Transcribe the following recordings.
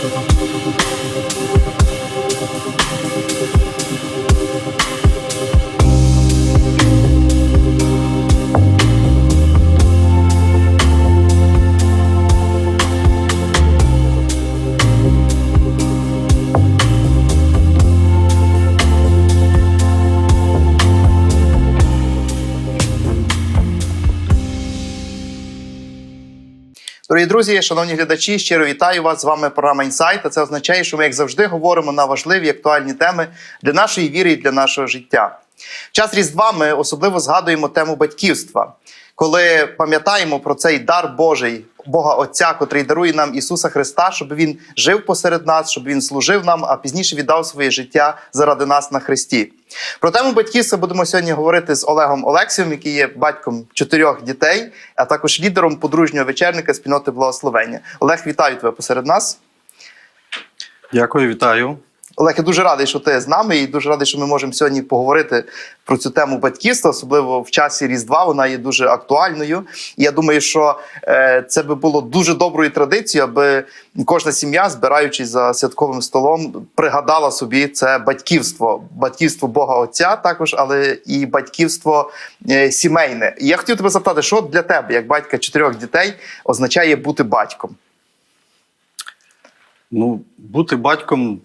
Coba. Дорогі друзі, шановні глядачі, щиро вітаю вас. З вами програма «Інсайт». А Це означає, що ми, як завжди, говоримо на важливі актуальні теми для нашої віри і для нашого життя. В час Різдва ми особливо згадуємо тему батьківства, коли пам'ятаємо про цей дар Божий, Бога Отця, котрий дарує нам Ісуса Христа, щоб Він жив посеред нас, щоб Він служив нам, а пізніше віддав своє життя заради нас на Христі. Про тему батьківства будемо сьогодні говорити з Олегом Олексієм, який є батьком чотирьох дітей, а також лідером подружнього вечерника спільноти благословення. Олег, вітаю тебе посеред нас. Дякую, вітаю. Олег, я дуже радий, що ти з нами, і дуже радий, що ми можемо сьогодні поговорити про цю тему батьківства, особливо в часі Різдва. Вона є дуже актуальною. І я думаю, що е, це би було дуже доброю традицією, аби кожна сім'я, збираючись за святковим столом, пригадала собі це батьківство, батьківство Бога Отця, також, але і батьківство е, сімейне. І я хотів тебе запитати, що для тебе, як батька чотирьох дітей, означає бути батьком? Ну, бути батьком,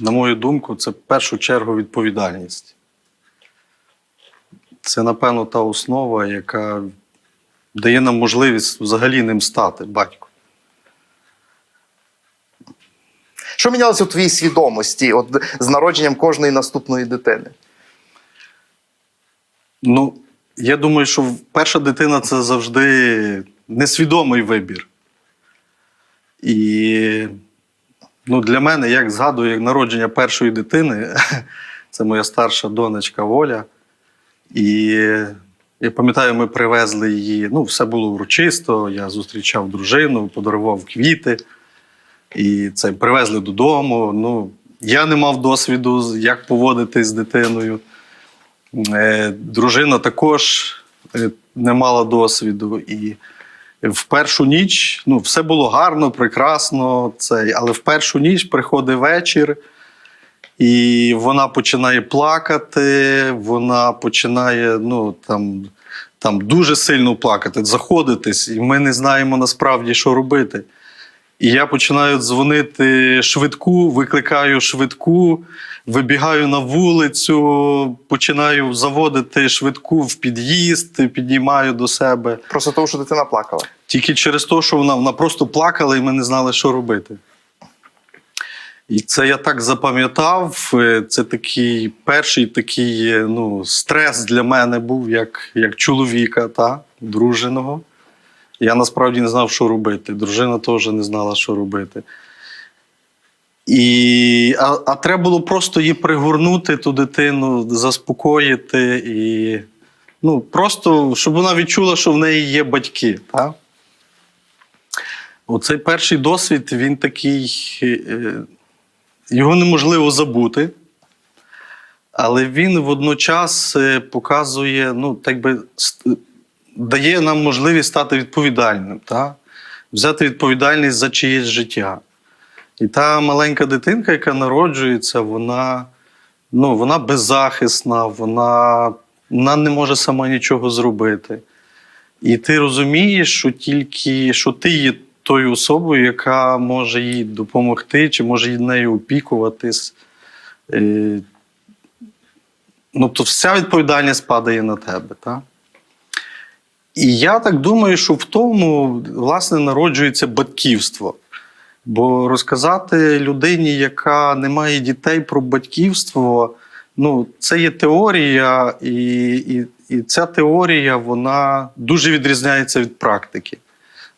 на мою думку, це в першу чергу відповідальність. Це, напевно, та основа, яка дає нам можливість взагалі ним стати батьком. Що мінялося у твоїй свідомості от, з народженням кожної наступної дитини? Ну, я думаю, що перша дитина це завжди несвідомий вибір. І ну, для мене, як згадую, як народження першої дитини, це моя старша донечка Оля. І я пам'ятаю, ми привезли її. Ну, все було урочисто. Я зустрічав дружину, подарував квіти. І це привезли додому. Ну, я не мав досвіду, як поводитись з дитиною. Е, Дружина також е, не мала досвіду. І в першу ніч ну, все було гарно, прекрасно, це, але в першу ніч приходить вечір, і вона починає плакати, вона починає ну, там, там дуже сильно плакати, заходитись, і ми не знаємо насправді, що робити. І я починаю дзвонити швидку, викликаю швидку, вибігаю на вулицю, починаю заводити швидку в під'їзд, піднімаю до себе. Просто тому, що дитина плакала. Тільки через те, що вона, вона просто плакала, і ми не знали, що робити. І це я так запам'ятав. Е, Це такий перший такий е, ну, стрес для мене був як, як чоловіка, та, дружиного. Я насправді не знав, що робити. Дружина теж не знала, що робити. І, а, а треба було просто її пригорнути, ту дитину, заспокоїти і ну, просто, щоб вона відчула, що в неї є батьки. Так? Оцей перший досвід, він такий, е, його неможливо забути, але він водночас е, показує, ну, так би, дає нам можливість стати відповідальним, та? взяти відповідальність за чиєсь життя. І та маленька дитинка, яка народжується, вона, ну, вона беззахисна, вона, вона не може сама нічого зробити. І ти розумієш, що тільки що ти є тою особою, яка може їй допомогти, чи може їй нею опікуватись. Е, Ну, то вся відповідальність падає на тебе. Так? І я так думаю, що в тому, власне, народжується батьківство. Бо розказати людині, яка не має дітей про батьківство, ну, це є теорія, і, і, і ця теорія вона дуже відрізняється від практики.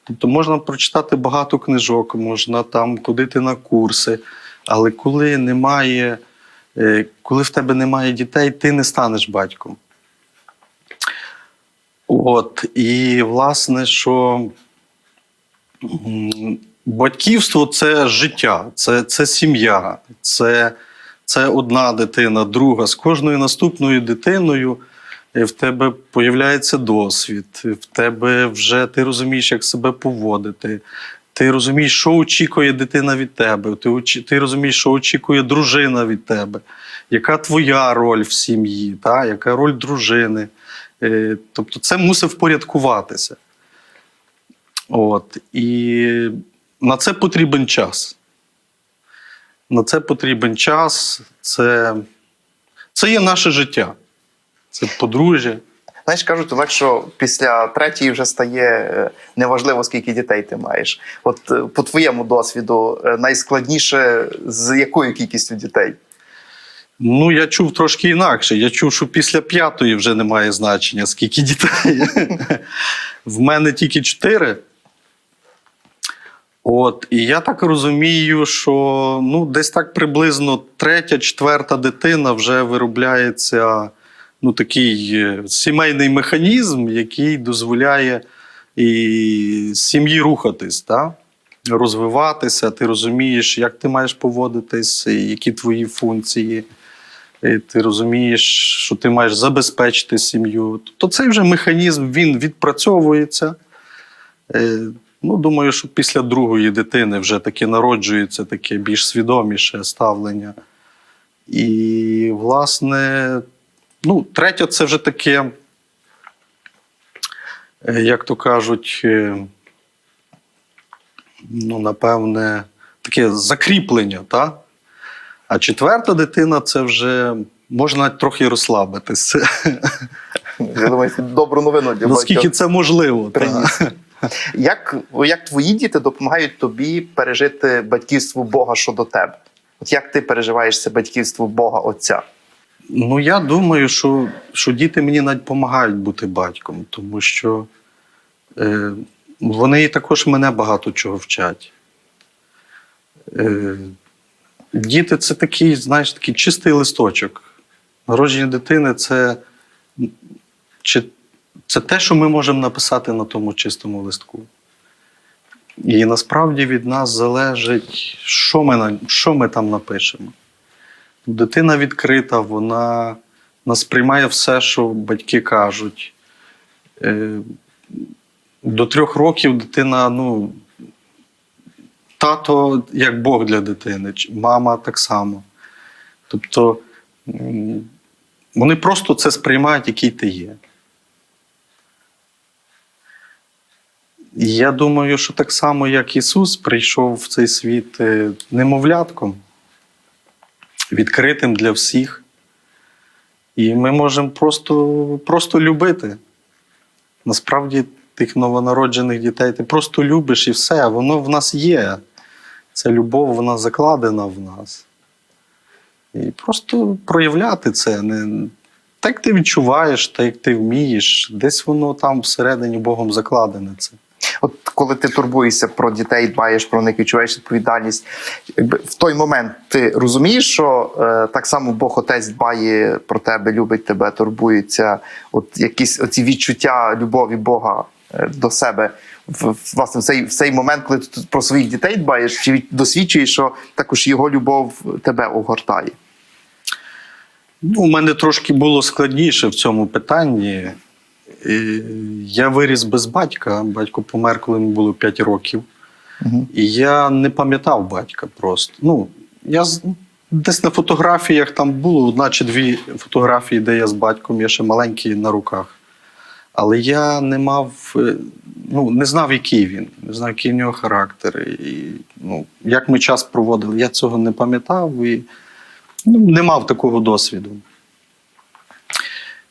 Тобто можна прочитати багато книжок, можна там ходити на курси, але коли немає, е, коли в тебе немає дітей, ти не станеш батьком. От, і власне, що батьківство це життя, це, це сім'я, це, це одна дитина, друга. З кожною наступною дитиною е, в тебе появляється досвід, в тебе вже ти розумієш, як себе поводити. Ти розумієш, що очікує дитина від тебе, ти, ти розумієш, що очікує дружина від тебе, яка твоя роль в сім'ї, яка роль дружини. Е, тобто це мусить впорядкуватися. От. І на це потрібен час. На це потрібен час. Це, це є наше життя. Це подружжя. Знаєш, кажуть, Олег, що після третьої вже стає е, неважливо, скільки дітей ти маєш. От е, по твоєму досвіду, найскладніше з якою кількістю дітей? Ну, я чув трошки інакше. Я чув, що після п'ятої вже немає значення, скільки дітей. В мене тільки чотири. От, і я так розумію, що ну, десь так приблизно третя, четверта дитина вже виробляється ну, такий е, сімейний механізм, який дозволяє і сім'ї рухатись, та? розвиватися. Ти розумієш, як ти маєш поводитись, які твої функції. І ти розумієш, що ти маєш забезпечити сім'ю. Тобто цей вже механізм він відпрацьовується. Е, Ну, думаю, що після другої дитини вже таке народжується таке більш свідоміше ставлення. І, власне, ну, третє, це вже таке, е, як то кажуть, е, ну, напевне, таке закріплення, та? А четверта дитина це вже можна трохи розслабитися. Я думаю, добру новину для Наскільки це можливо. та. Як, як твої діти допомагають тобі пережити батьківство Бога щодо тебе? От як ти переживаєш це батьківство Бога Отця? Ну, я думаю, що, що діти мені навіть допомагають бути батьком, тому що е, вони також мене багато чого вчать. Е, діти це такий, знаєш, такий чистий листочок. Народження дитини це, чи, це те, що ми можемо написати на тому чистому листку. І насправді від нас залежить, що ми, що ми там напишемо. Дитина відкрита, вона вона сприймає все, що батьки кажуть. Е, До трьох років дитина, ну, тато як Бог для дитини, мама так само. Тобто вони просто це сприймають, який ти є. Я думаю, що так само, як Ісус прийшов в цей світ е, немовлятком відкритим для всіх. І ми можемо просто, просто любити. Насправді, тих новонароджених дітей ти просто любиш і все, воно в нас є. Ця любов, вона закладена в нас. І просто проявляти це. Не... Так як ти відчуваєш, так як ти вмієш, десь воно там всередині Богом закладене це. От коли ти турбуєшся про дітей, дбаєш про них, відчуваєш відповідальність, якби в той момент ти розумієш, що е, так само Бог Отець дбає про тебе, любить тебе, турбується. От якісь оці відчуття любові Бога е, до себе в, власне в цей, в цей момент, коли ти про своїх дітей дбаєш, чи досвідчуєш, що також його любов тебе огортає. Ну, у мене трошки було складніше в цьому питанні. Я виріс без батька. Батько помер, коли мені було 5 років. Угу. І я не пам'ятав батька просто. Ну, я десь на фотографіях там було одна чи дві фотографії, де я з батьком, я ще маленький на руках. Але я не мав, е, ну, не знав, який він, не знав, який в нього характер. І, ну, як ми час проводили, я цього не пам'ятав і ну, не мав такого досвіду.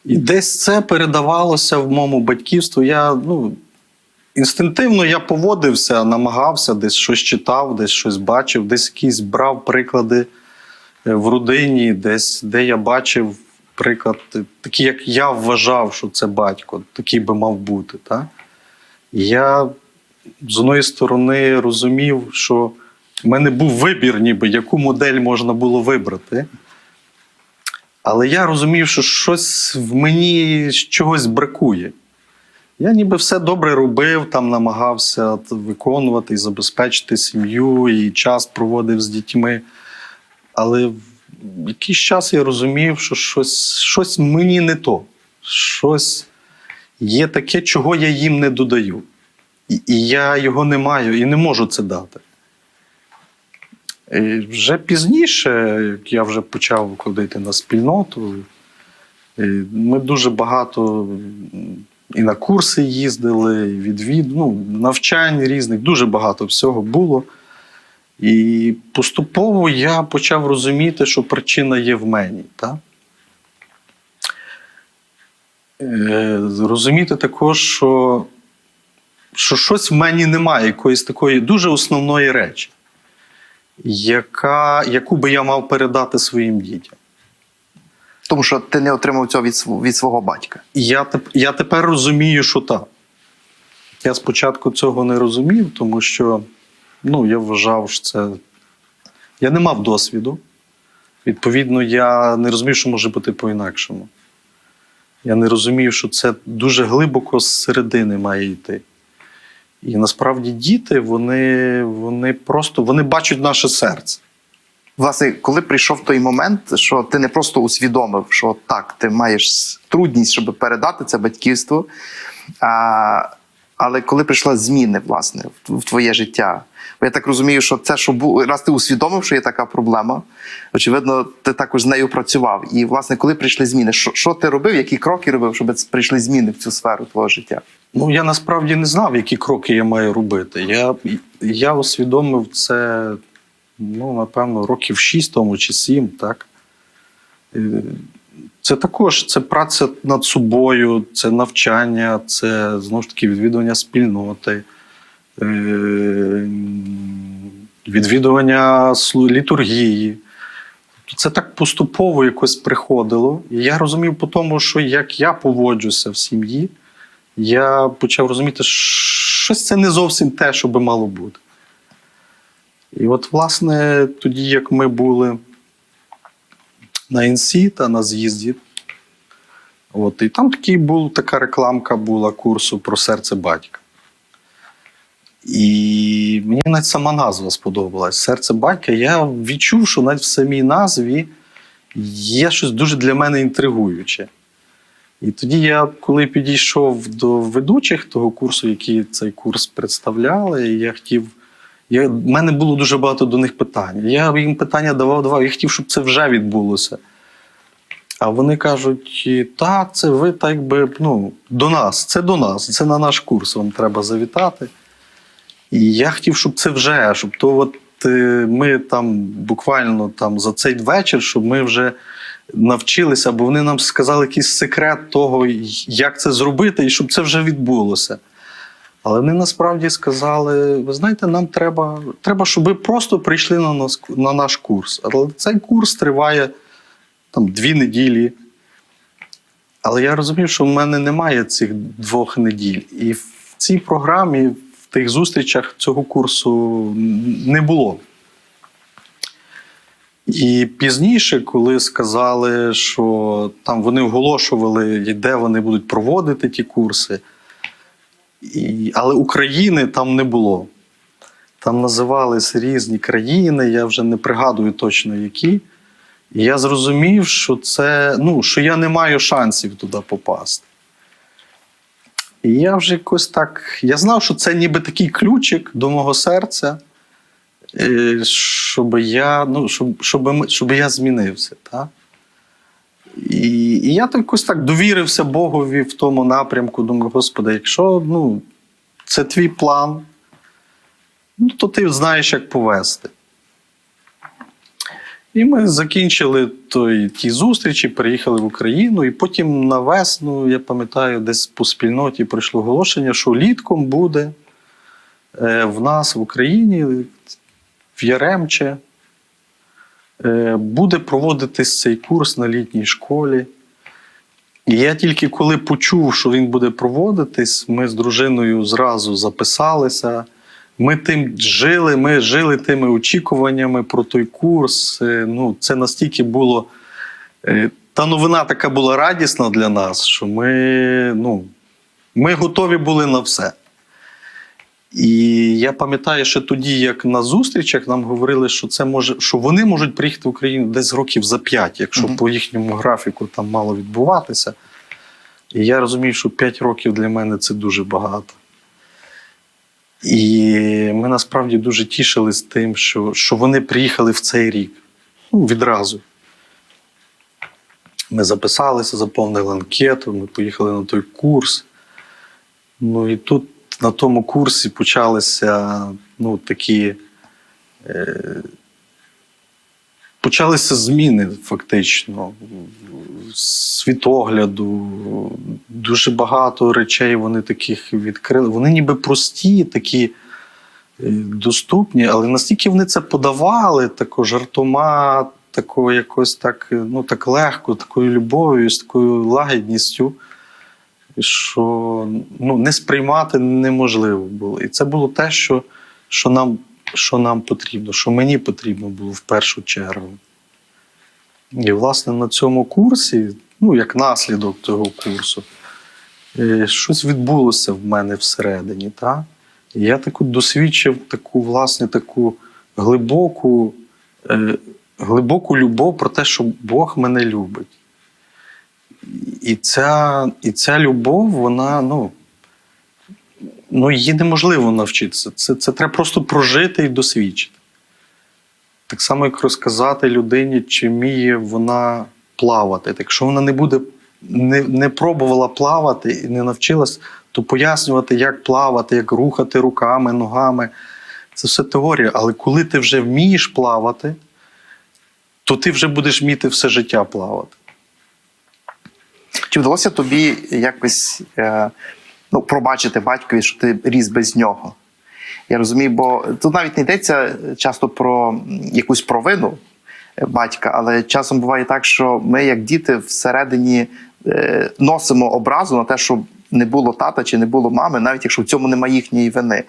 І десь це передавалося в моєму батьківству. Я, ну, інстинктивно я поводився, намагався, десь щось читав, десь щось бачив, десь якісь брав приклади е, в родині, десь де я бачив приклад, е, такий, як я вважав, що це батько, такий би мав бути. Так? Я з одної сторони розумів, що в мене був вибір, ніби яку модель можна було вибрати. Але я розумів, що щось в мені чогось бракує. Я ніби все добре робив, там намагався виконувати і забезпечити сім'ю, і час проводив з дітьми. Але якийсь час я розумів, що щось, щось мені не то. Щось є таке, чого я їм не додаю. І, і я його не маю і не можу це дати. І вже пізніше, як я вже почав ходити на спільноту, ми дуже багато і на курси їздили, і відвід, ну, навчань різних, дуже багато всього було. І поступово я почав розуміти, що причина є в мені. Так? Е, Розуміти також, що, що щось в мені немає, якоїсь такої дуже основної речі, яка, яку би я мав передати своїм дітям. Тому що ти не отримав цього від, від свого батька. Я, я тепер розумію, що так. Я спочатку цього не розумів, тому що ну, я вважав, що це. Я не мав досвіду. Відповідно, я не розумів, що може бути по-інакшому. Я не розумів, що це дуже глибоко з середини має йти. І насправді діти, вони, вони просто вони бачать наше серце. Власне, коли прийшов той момент, що ти не просто усвідомив, що так, ти маєш трудність, щоб передати це батьківство. А, але коли прийшла зміни, власне, в, твоє життя, бо я так розумію, що це, що бу... раз ти усвідомив, що є така проблема, очевидно, ти також з нею працював. І, власне, коли прийшли зміни, що, що ти робив, які кроки робив, щоб прийшли зміни в цю сферу твого життя? Ну, я насправді не знав, які кроки я маю робити. Я, я усвідомив це, ну, напевно, років 6 тому чи 7, так. Це також це праця над собою, це навчання, це знову ж таки відвідування спільноти, е, відвідування літургії. Це так поступово якось приходило. І я розумів по тому, що як я поводжуся в сім'ї, я почав розуміти, що щось це не зовсім те, що би мало бути. І от, власне, тоді, як ми були на ІНСІ та на з'їзді, от, і там такий був, така рекламка була курсу про серце батька. І мені навіть сама назва сподобалась. Серце батька. Я відчув, що навіть в самій назві є щось дуже для мене інтригуюче. І тоді я, коли підійшов до ведучих того курсу, які цей курс представляли, я хотів. Я, в мене було дуже багато до них питань. Я їм питання давав, давав, я хотів, щоб це вже відбулося. А вони кажуть: та, це ви так би ну, до нас, це до нас, це на наш курс, вам треба завітати. І я хотів, щоб це вже, щоб то от е, ми там буквально там за цей вечір, щоб ми вже навчилися, бо вони нам сказали якийсь секрет того, як це зробити, і щоб це вже відбулося. Але вони насправді сказали: ви знаєте, нам треба, треба, щоб ви просто прийшли на, нас, на наш курс. Але цей курс триває там дві неділі. Але я розумів, що в мене немає цих двох неділь. І в цій програмі, в тих зустрічах цього курсу не було. І пізніше, коли сказали, що там вони оголошували, де вони будуть проводити ті курси, і, але України там не було. Там називались різні країни, я вже не пригадую точно які. І я зрозумів, що це, ну, що я не маю шансів туди попасти. І я вже якось так. Я знав, що це ніби такий ключик до мого серця, е, щоб я, ну, щоб, щоб, щоб я змінився. Так? І, і я якось так довірився Богові в тому напрямку. Думаю, Господи, якщо ну, це твій план, ну, то ти знаєш, як повести. І ми закінчили той, ті зустрічі, приїхали в Україну, і потім на весну, я пам'ятаю, десь по спільноті прийшло оголошення, що літком буде е, в нас в Україні, в Яремче, буде проводитись цей курс на літній школі. І я тільки коли почув, що він буде проводитись, ми з дружиною зразу записалися. Ми тим жили, ми жили тими очікуваннями про той курс. Е, Ну, це настільки було. е, Та новина така була радісна для нас, що ми, ну, ми готові були на все. І я пам'ятаю, що тоді, як на зустрічах, нам говорили, що це може, що вони можуть приїхати в Україну десь років за п'ять, якщо Мгм. по їхньому графіку там мало відбуватися. І я розумію, що 5 років для мене це дуже багато. І ми насправді дуже тішились тим, що, що вони приїхали в цей рік. Ну, відразу. Ми записалися, заповнили анкету, ми поїхали на той курс. Ну і тут на тому курсі почалися ну, такі. Е, почалися зміни фактично світогляду. Дуже багато речей вони таких відкрили. Вони ніби прості, такі е, доступні, але настільки вони це подавали, тако жартома, тако якось так, ну, так легко, такою любов'ю, з такою лагідністю, що ну, не сприймати неможливо було. І це було те, що, що, нам, що нам потрібно, що мені потрібно було в першу чергу. І, власне, на цьому курсі, ну, як наслідок цього курсу, е, щось відбулося в мене всередині. Та? І я таку досвідчив таку, власне, таку глибоку, е, глибоку любов про те, що Бог мене любить. І ця, і ця любов, вона, ну, ну, її неможливо навчитися. Це, це треба просто прожити і досвідчити. Так само, як розказати людині, чи вміє вона плавати. Так якщо вона не буде, не, не пробувала плавати і не навчилась, то пояснювати, як плавати, як рухати руками, ногами. Це все теорія. Але коли ти вже вмієш плавати, то ти вже будеш вміти все життя плавати. Чи вдалося тобі якось е, ну, пробачити батькові, що ти ріс без нього? Я розумію, бо тут навіть не йдеться часто про якусь провину е, батька, але часом буває так, що ми, як діти, всередині е, носимо образу на те, що не було тата чи не було мами, навіть якщо в цьому немає їхньої вини.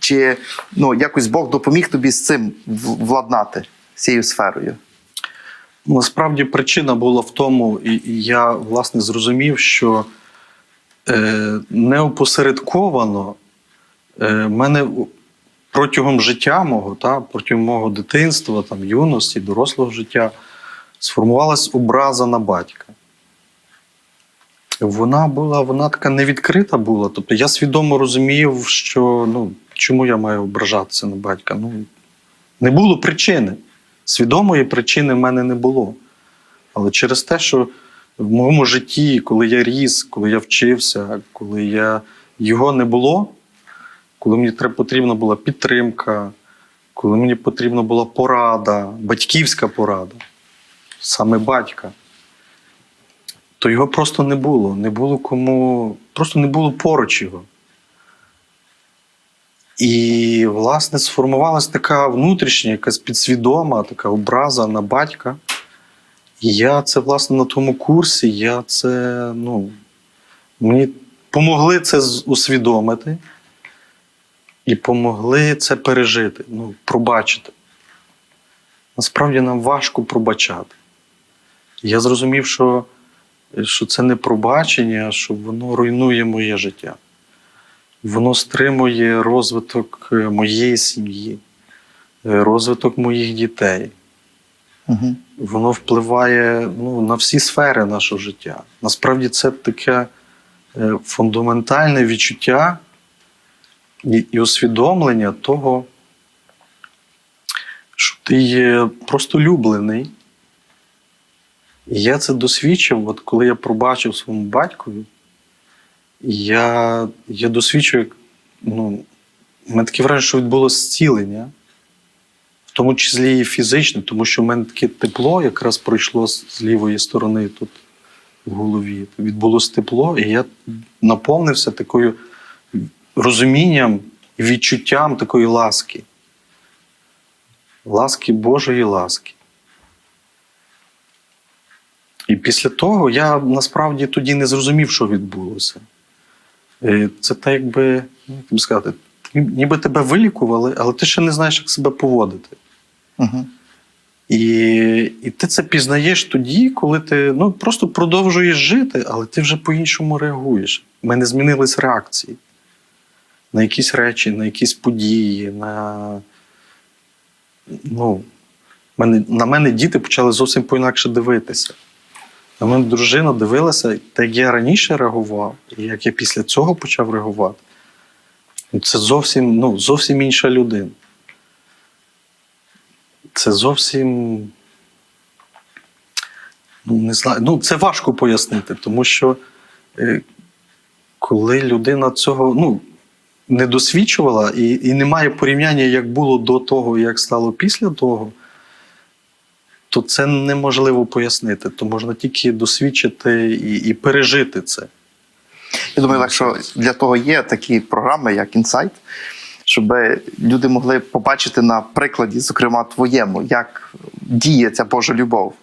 Чи ну, якось Бог допоміг тобі з цим владнати, з цією сферою? Насправді причина була в тому, і і я власне зрозумів, що е, неопосередковано е, мене протягом життя мого, та, протягом мого дитинства, там, юності, дорослого життя сформувалась образа на батька. Вона була, вона така невідкрита була. Тобто я свідомо розумів, що ну, чому я маю ображатися на батька. Ну, не було причини. Свідомої причини в мене не було. Але через те, що в моєму житті, коли я ріс, коли я вчився, коли я, його не було, коли мені потрібна була підтримка, коли мені потрібна була порада, батьківська порада, саме батька, то його просто не було. Не було кому, просто не було поруч його. І, власне, сформувалася така внутрішня, якась підсвідома така образа на батька. І я це, власне, на тому курсі, я це, ну, мені помогли це усвідомити і помогли це пережити, ну, пробачити. Насправді нам важко пробачати. Я зрозумів, що, що це не пробачення, що воно руйнує моє життя воно стримує розвиток е, моєї сім'ї, е, розвиток моїх дітей. Угу. Воно впливає ну, на всі сфери нашого життя. Насправді це таке е, фундаментальне відчуття і, і усвідомлення того, що ти є просто люблений. І я це досвідчив, от коли я пробачив своєму батькові, я, я досвідчую, ну, мене таке враження, що відбулося зцілення, в тому числі і фізичне, тому що в мене таке тепло якраз пройшло з лівої сторони тут в голові. Відбулося тепло, і я наповнився такою розумінням відчуттям такої ласки. Ласки Божої ласки. І після того я насправді тоді не зрозумів, що відбулося. Е, Це так, якби, ну, як би сказати, ніби тебе вилікували, але ти ще не знаєш, як себе поводити. Угу. І, і ти це пізнаєш тоді, коли ти ну, просто продовжуєш жити, але ти вже по-іншому реагуєш. У мене змінились реакції на якісь речі, на якісь події. На, ну, мене, на мене діти почали зовсім по-інакше дивитися. На мене дружина дивилася, так як я раніше реагував, і як я після цього почав реагувати. Це зовсім, ну, зовсім інша людина. Це зовсім. Ну, не знаю. Ну, це важко пояснити, тому що е, коли людина цього ну, не досвідчувала і, і немає порівняння, як було до того, як стало після того, то це неможливо пояснити. То можна тільки досвідчити і, і пережити це. Я думаю, Олег, що для того є такі програми, як Інсайт, щоб люди могли побачити на прикладі, зокрема твоєму, як діє ця Божа любов.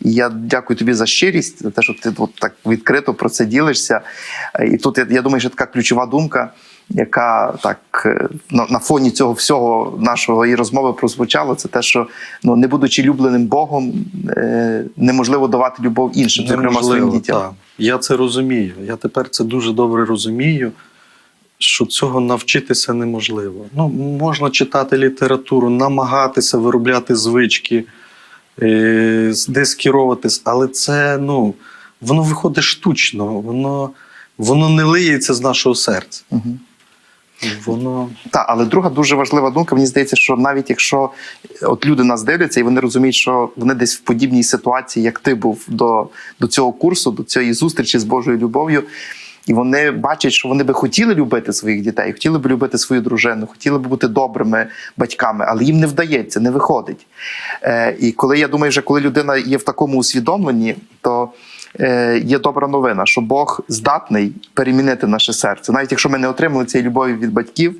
І я дякую тобі за щирість, за те, що ти от так відкрито про це ділишся. І тут я, я думаю, що така ключова думка, яка так е, на, фоні цього всього нашого і розмови прозвучала, це те, що ну не будучи любленим Богом, е, неможливо давати любов іншим, зокрема своїм дітям. так. Я це розумію. Я тепер це дуже добре розумію, що цього навчитися неможливо. Ну, можна читати літературу, намагатися виробляти звички, е, десь керуватись, але це ну, воно виходить штучно, воно, воно не лиється з нашого серця. Мгм. Воно Так, але друга дуже важлива думка. Мені здається, що навіть якщо от люди нас дивляться і вони розуміють, що вони десь в подібній ситуації, як ти був до, до цього курсу, до цієї зустрічі з Божою любов'ю, і вони бачать, що вони би хотіли любити своїх дітей, хотіли би любити свою дружину, хотіли би бути добрими батьками, але їм не вдається, не виходить. Е, і коли я думаю, що коли людина є в такому усвідомленні, то є добра новина, що Бог здатний перемінити наше серце, навіть якщо ми не отримали цієї любові від батьків.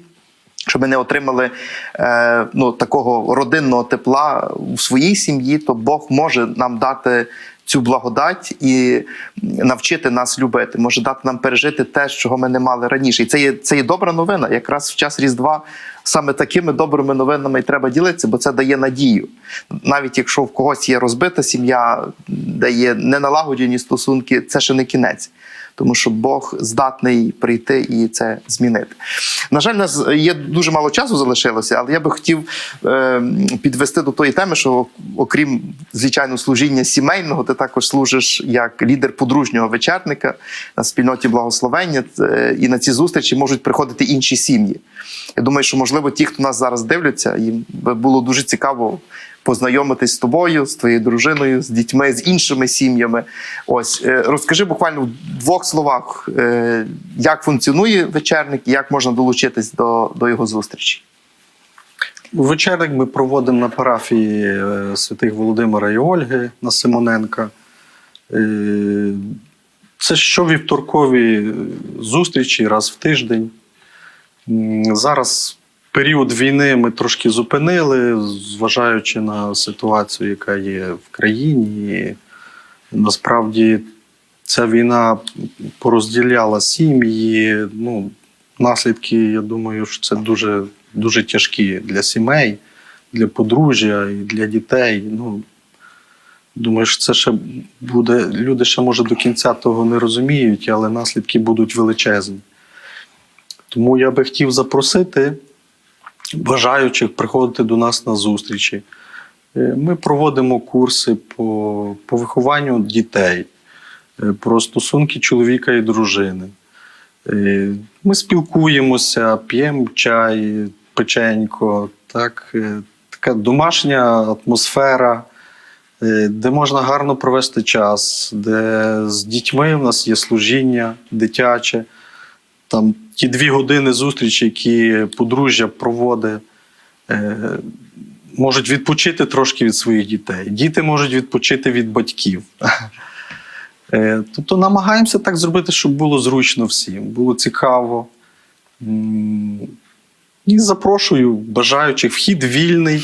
Щоб ми не отримали е, ну, такого родинного тепла у своїй сім'ї, то Бог може нам дати цю благодать і навчити нас любити, може дати нам пережити те, чого ми не мали раніше. І це є, це є добра новина. Якраз в час Різдва саме такими добрими новинами і треба ділитися, бо це дає надію. Навіть якщо в когось є розбита сім'я, де є неналагоджені стосунки, це ще не кінець тому що Бог здатний прийти і це змінити. На жаль, нас є дуже мало часу залишилося, але я би хотів е, підвести до тої теми, що окрім звичайно служіння сімейного, ти також служиш як лідер подружнього вечерника на спільноті благословення, Е, і на ці зустрічі можуть приходити інші сім'ї. Я думаю, що можливо ті, хто нас зараз дивляться, їм було дуже цікаво познайомитись з тобою, з твоєю дружиною, з дітьми, з іншими сім'ями. Ось е, розкажи буквально в двох словах, е, як функціонує вечерник і як можна долучитись до, до його зустрічі. Вечерник ми проводимо на парафії е, святих Володимира і Ольги на Симоненка. Це щовівторкові зустрічі раз в тиждень. Зараз період війни ми трошки зупинили, зважаючи на ситуацію, яка є в країні. Насправді ця війна порозділяла сім'ї. Ну, наслідки, я думаю, що це дуже, дуже тяжкі для сімей, для подружжя і для дітей. Ну, думаю, що це ще буде. Люди ще, може, до кінця того не розуміють, але наслідки будуть величезні. Тому я би хотів запросити бажаючих приходити до нас на зустрічі. Е, Ми проводимо курси по, по вихованню дітей, е, про стосунки чоловіка і дружини. Е, Ми спілкуємося, п'ємо чай, печенько, так, така домашня атмосфера, де можна гарно провести час, де з дітьми в нас є служіння дитяче. Там ті дві години зустрічі, які подружжя проводить, е, можуть відпочити трошки від своїх дітей. Діти можуть відпочити від батьків. Е, Тобто намагаємося так зробити, щоб було зручно всім, було цікаво. І запрошую бажаючих вхід вільний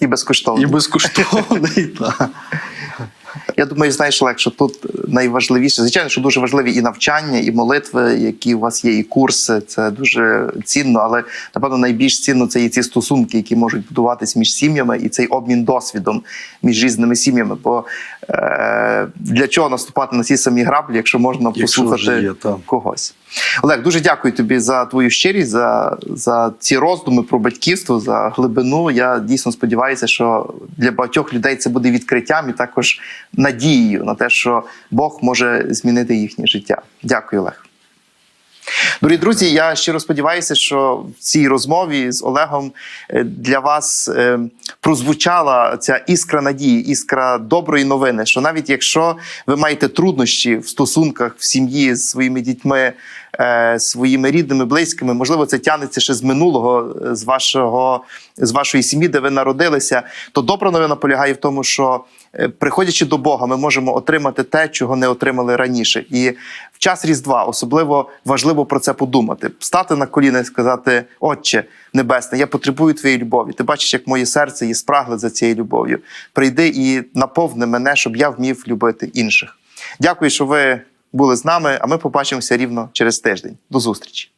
І безкоштовно. і безкоштовний. Я думаю, знаєш, Олег, що тут найважливіше, звичайно, що дуже важливі і навчання, і молитви, які у вас є, і курси. Це дуже цінно, але напевно найбільш цінно це і ці стосунки, які можуть будуватись між сім'ями, і цей обмін досвідом між різними сім'ями. Бо е, для чого наступати на ці самі граблі, якщо можна Якщо послухати є, когось? Олег, дуже дякую тобі за твою щирість, за, за ці роздуми про батьківство, за глибину. Я дійсно сподіваюся, що для багатьох людей це буде відкриттям і також надією на те, що Бог може змінити їхнє життя. Дякую, Олег. Дорогі друзі, я щиро сподіваюся, що в цій розмові з Олегом е, для вас е, прозвучала ця іскра надії, іскра доброї новини. Що навіть якщо ви маєте труднощі в стосунках в сім'ї з своїми дітьми, е, своїми рідними, близькими, можливо, це тягнеться ще з минулого, з вашого з вашої сім'ї, де ви народилися, то добра новина полягає в тому, що приходячи до Бога, ми можемо отримати те, чого не отримали раніше. І в час Різдва особливо важливо про це подумати, стати на коліна і сказати: Отче Небесне, я потребую твоєї любові. Ти бачиш, як моє серце є спрагле за цією любов'ю. Прийди і наповни мене, щоб я вмів любити інших. Дякую, що ви були з нами. А ми побачимося рівно через тиждень. До зустрічі.